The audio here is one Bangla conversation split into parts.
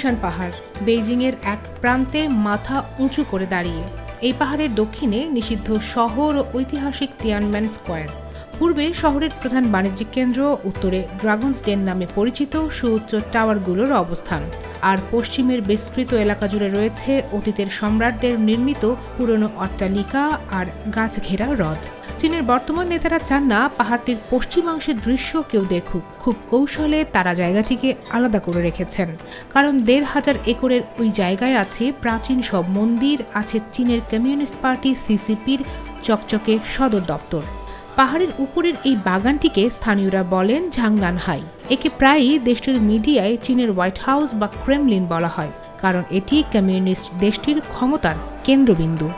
তিনশান পাহাড়, বেইজিংয়ের এক প্রান্তে মাথা উঁচু করে দাঁড়িয়ে। এই পাহাড়ের দক্ষিণে নিষিদ্ধ শহর ও ঐতিহাসিক তিয়ানম্যান স্কোয়ার পূর্বে শহরের প্রধান বাণিজ্যিক কেন্দ্র, উত্তরে ড্রাগনস ডেন নামে পরিচিত সুউচ্চ টাওয়ারগুলোর অবস্থান। আর পশ্চিমের বিস্তৃত এলাকা জুড়ে রয়েছে অতীতের সম্রাটদের নির্মিত পুরনো অট্টালিকা আর গাছ ঘেরা হ্রদ। চীনের বর্তমান নেতারা চান না পাহাড়টির পশ্চিমাংশের দৃশ্য কেউ দেখুক। খুব কৌশলে তারা জায়গাটিকে আলাদা করে রেখেছেন। কারণ দেড় হাজার একরের ওই জায়গায় আছে প্রাচীন সব মন্দির, আছে চীনের কমিউনিস্ট পার্টি সিসিপির চকচকে সদর দপ্তর। পাহাড়ের উপরের এই বাগানটিকে স্থানীয়রা বলেন ঝাংগান হাই। একে প্রায়ই দেশটির মিডিয়ায় চীনের হোয়াইট হাউস বা ক্রেমলিন বলা হয়, কারণ এটি কমিউনিস্ট দেশটির ক্ষমতার কেন্দ্রবিন্দু।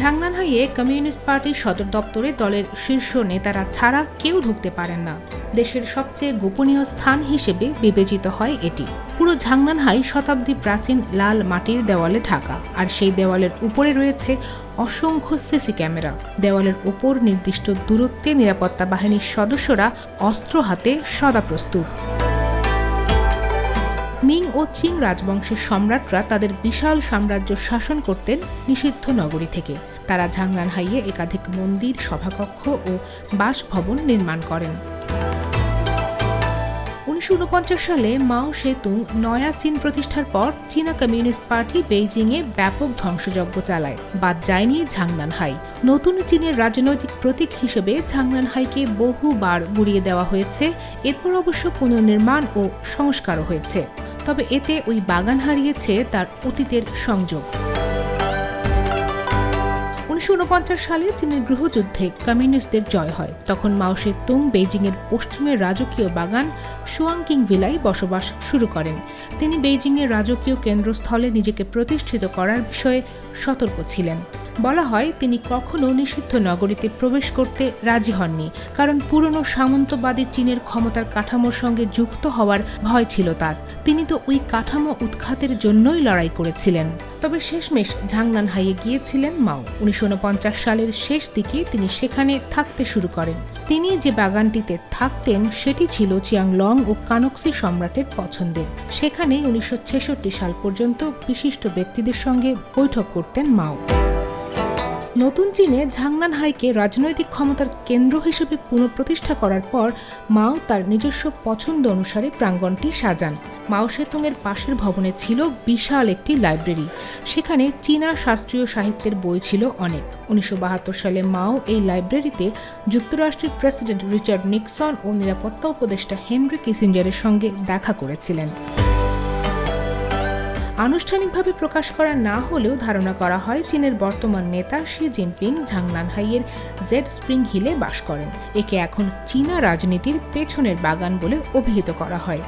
ঝাংনানহাইয়ে কমিউনিস্ট পার্টির সদর দপ্তরে দলের শীর্ষ নেতারা ছাড়া কেউ ঢুকতে পারেন না। দেশের সবচেয়ে গোপনীয় স্থান হিসেবে বিবেচিত হয় এটি। পুরো ঝাংনানহাই শতাব্দী প্রাচীন লাল মাটির দেওয়ালে ঢাকা, আর সেই দেওয়ালের উপরে রয়েছে অসংখ্য সিসি ক্যামেরা। দেওয়ালের উপর নির্দিষ্ট দূরত্বে নিরাপত্তা বাহিনীর সদস্যরা অস্ত্র হাতে সদা প্রস্তুত মিং ও চিং রাজবংশের সম্রাটরা তাদের বিশাল সাম্রাজ্য শাসন করতেন নিষিদ্ধ নগরী থেকে। তারা ঝাংনানহাইয়ে একাধিক মন্দির, সভাকক্ষ ও বাসভবন নির্মাণ করেন। উনিশশো উনপঞ্চাশ সালে মাও সেতুং নয়া চীন প্রতিষ্ঠার পর চীনা কমিউনিস্ট পার্টি বেইজিংয়ে ব্যাপক ধ্বংসযজ্ঞ চালায় বাদ যায়নি ঝাংনানহাই নতুন চীনের রাজনৈতিক প্রতীক হিসেবে ঝাংনানহাইকে বহুবার গুড়িয়ে দেওয়া হয়েছে, এরপর অবশ্য পুনর্নির্মাণ ও সংস্কারও হয়েছে। তবে এতে ওই বাগান হারিয়েছে তার অতীতের সংযোগ। উনিশশো উনপঞ্চাশ সালে চীনের গৃহযুদ্ধে কমিউনিস্টদের জয় হয়। তখন মাও তুং বেইজিংয়ের পশ্চিমের রাজকীয় বাগান সুয়াংকিং ভিলায় বসবাস শুরু করেন। তিনি বেইজিংয়ের রাজকীয় কেন্দ্রস্থলে নিজেকে প্রতিষ্ঠিত করার বিষয়ে সতর্ক ছিলেন। বলা হয়, তিনি কখনো নিষিদ্ধ নগরীতে প্রবেশ করতে রাজি হননি, কারণ পুরনো সামন্তবাদী চীনের ক্ষমতার কাঠামোর সঙ্গে যুক্ত হওয়ার ভয় ছিল তার। তিনি তো ওই কাঠামো উৎখাতের জন্যই লড়াই করেছিলেন। তবে শেষমেশ ঝাংনান হাইয়ে গিয়েছিলেন মাও। উনিশশো সালের শেষ দিকে তিনি সেখানে থাকতে শুরু করেন। তিনি যে বাগানটিতে থাকতেন, সেটি ছিল চিয়াংলং ও কানক্সি সম্রাটের পছন্দের। সেখানেই উনিশশো সাল পর্যন্ত বিশিষ্ট ব্যক্তিদের সঙ্গে বৈঠক করতেন মাও। নতুন চীনে ঝাংনান হাইকে রাজনৈতিক ক্ষমতার কেন্দ্র হিসেবে পুনঃপ্রতিষ্ঠা করার পর মাও তার নিজস্ব পছন্দ অনুসারে প্রাঙ্গণটি সাজান। মাও সেতুংয়ের পাশের ভবনে ছিল বিশাল একটি লাইব্রেরি। সেখানে চীনা শাস্ত্রীয় সাহিত্যের বই ছিল অনেক। উনিশশো বাহাত্তর সালে মাও এই লাইব্রেরিতে যুক্তরাষ্ট্রের প্রেসিডেন্ট রিচার্ড নিক্সন ও নিরাপত্তা উপদেষ্টা হেনরি কিসিঞ্জারের সঙ্গে দেখা করেছিলেন। আনুষ্ঠানিকভাবে প্রকাশ করা না হলেও ধারণা করা হয় চীনের বর্তমান নেতা শি জিনপিং ঝাংনানহাইয়ের জেড স্প্রিং হিলে বাস করেন। একে এখন চীনা রাজনীতির পেছনের বাগান বলে অভিহিত করা হয়।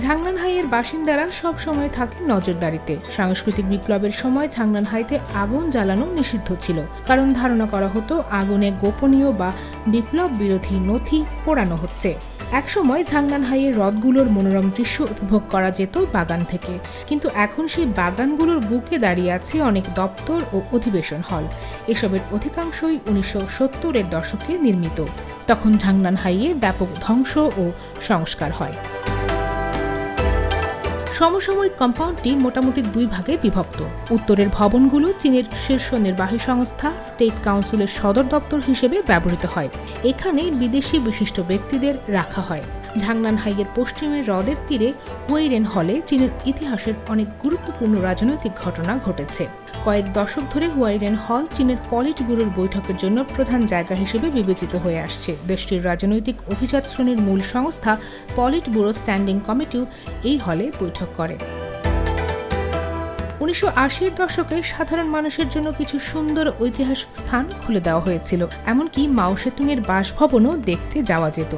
ঝাংনানহাইয়ের বাসিন্দারা সব সময় থাকে নজরদারিতে। সাংস্কৃতিক বিপ্লবের সময় ঝাংনানহাইতে আগুন জ্বালানো নিষিদ্ধ ছিল। কারণ ধারণা করা হতো, আগুনে গোপনীয় বা বিপ্লব বিরোধী নথি পোড়ানো হচ্ছে। একসময় ঝাংনানহাইয়ের হ্রদগুলোর মনোরম দৃশ্য উপভোগ করা যেত বাগান থেকে। কিন্তু এখন সেই বাগানগুলোর বুকে দাঁড়িয়ে আছে অনেক দপ্তর ও অধিবেশন হল। এসবের অধিকাংশই উনিশশো সত্তরের দশকে নির্মিত। তখন ঝাংনানহাইয়ে ব্যাপক ধ্বংস ও সংস্কার হয়। সমসাময়িক কম্পাউন্ডটি মোটামুটি দুই ভাগে বিভক্ত। উত্তরের ভবনগুলো চীনের শীর্ষ নির্বাহী সংস্থা স্টেট কাউন্সিলের সদর দপ্তর হিসেবে ব্যবহৃত হয়। এখানে বিদেশি বিশিষ্ট ব্যক্তিদের রাখা হয়। হাইয়ের পশ্চিমের হ্রদের তীরে ওয়েরেন হলে চীনের ইতিহাসের অনেক গুরুত্বপূর্ণ রাজনৈতিক ঘটনা ঘটেছে। কয়েক দশক ধরে হুয়াইরেন হল চীনের পলিট ব্যুরোর বৈঠকের জন্য প্রধান জায়গা হিসেবে বিবেচিত হয়ে আসছে। দেশটির রাজনৈতিক অভিজাত শ্রেণির মূল সংস্থা পলিট ব্যুরো স্ট্যান্ডিং কমিটিও এই হলে বৈঠক করে। উনিশশো আশির দশকে সাধারণ মানুষের জন্য কিছু সুন্দর ঐতিহাসিক স্থান খুলে দেওয়া হয়েছিল। এমনকি মাও সেতুংয়ের বাসভবনও দেখতে যাওয়া যেত।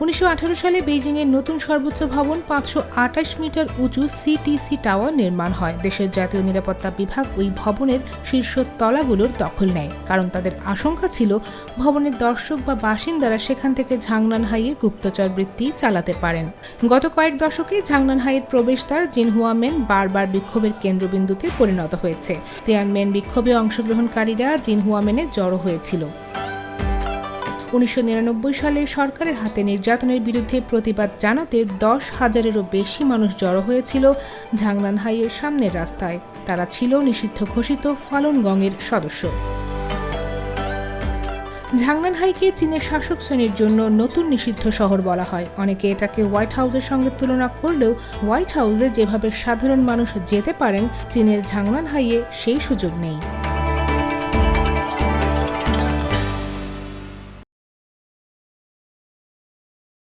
উনিশশো আঠারো সালে বেইজিংয়ের নতুন সর্বোচ্চ ভবন পাঁচশো আটাশ মিটার উঁচু সিটিসি টাওয়ার নির্মাণ হয়। দেশের জাতীয় নিরাপত্তা বিভাগ ওই ভবনের শীর্ষ তলাগুলোর দখল নেয়। কারণ তাদের আশঙ্কা ছিল ভবনের দর্শক বা বাসিন্দারা সেখান থেকে ঝাংনান হাইয়ে গুপ্তচর বৃত্তি চালাতে পারেন। গত কয়েক দশকে ঝাংনান হাইয়ের প্রবেশদ্বার জিনহুয়ামেন বারবার বিক্ষোভের কেন্দ্রবিন্দুতে পরিণত হয়েছে। তিয়ানমেন বিক্ষোভে অংশগ্রহণকারীরা জিনহুয়া জিনহুয়ামেনে জড়ো হয়েছিল। উনিশশো নিরানব্বই সালে সরকারের হাতে নির্যাতনের বিরুদ্ধে প্রতিবাদ জানাতে দশ হাজারেরও বেশি মানুষ জড়ো হয়েছিল ঝাংনান হাইয়ের সামনের রাস্তায়। তারা ছিল নিষিদ্ধ ঘোষিত ফালুন গংয়ের সদস্য। ঝাংনানহাইকে চীনের শাসক শ্রেণির জন্য নতুন নিষিদ্ধ শহর বলা হয়। অনেকে এটাকে হোয়াইট হাউসের সঙ্গে তুলনা করলেও হোয়াইট হাউসে যেভাবে সাধারণ মানুষ যেতে পারেন, চীনের ঝাংনানহাইয়ে সেই সুযোগ নেই।